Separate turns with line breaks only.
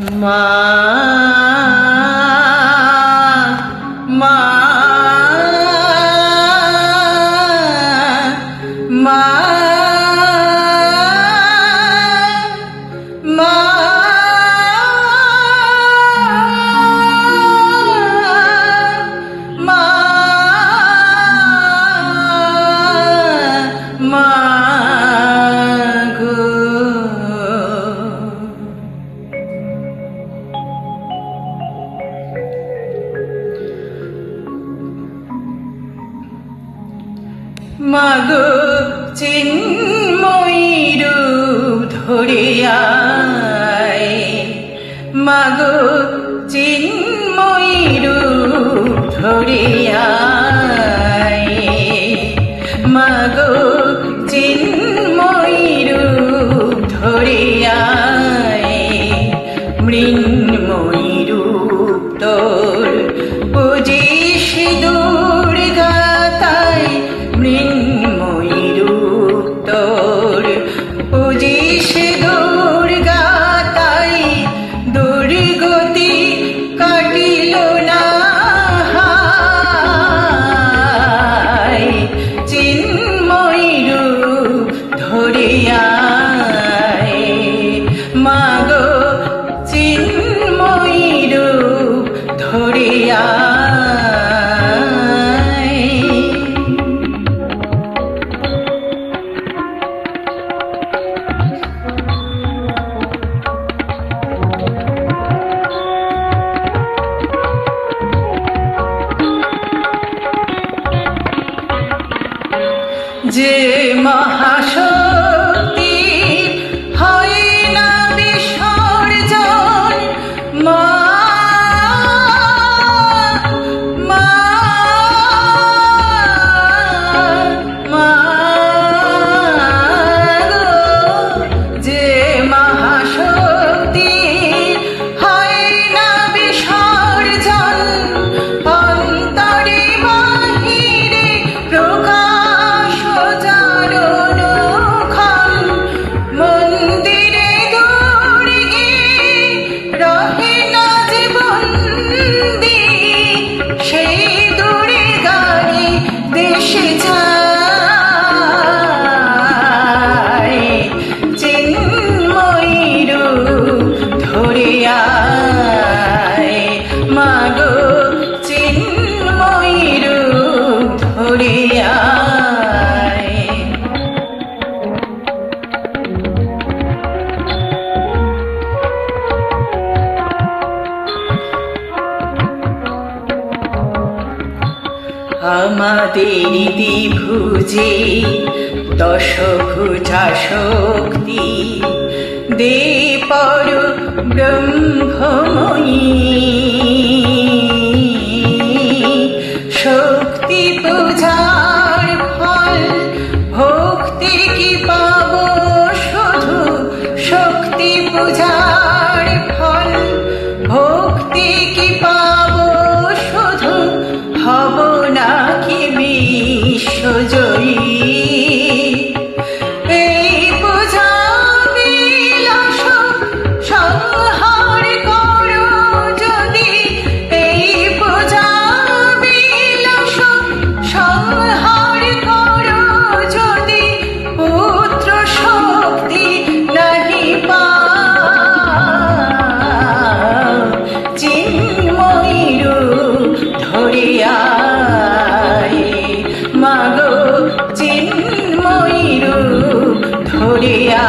Ma. মাগো চিন্ময়ী রূপ ধরিয়ায় মাগো চিন্ময়ী রূপ ধরিয়ায় মাগো চিন্ময়ী রূপ ধরিয়ায় মৃণ আয় মাগো চিন্ময়ী রূপ ধরে আয় যে আমাদের দ্বিভুজে দশভুজা শক্তি দেপর ব্রহ্মময়ী। শক্তি পূজার ফল, ভক্তির কি পাব শুধু শক্তি পূজা দুলিয়ায় মাগো চিন্ময়ী রূপ ধরিয়া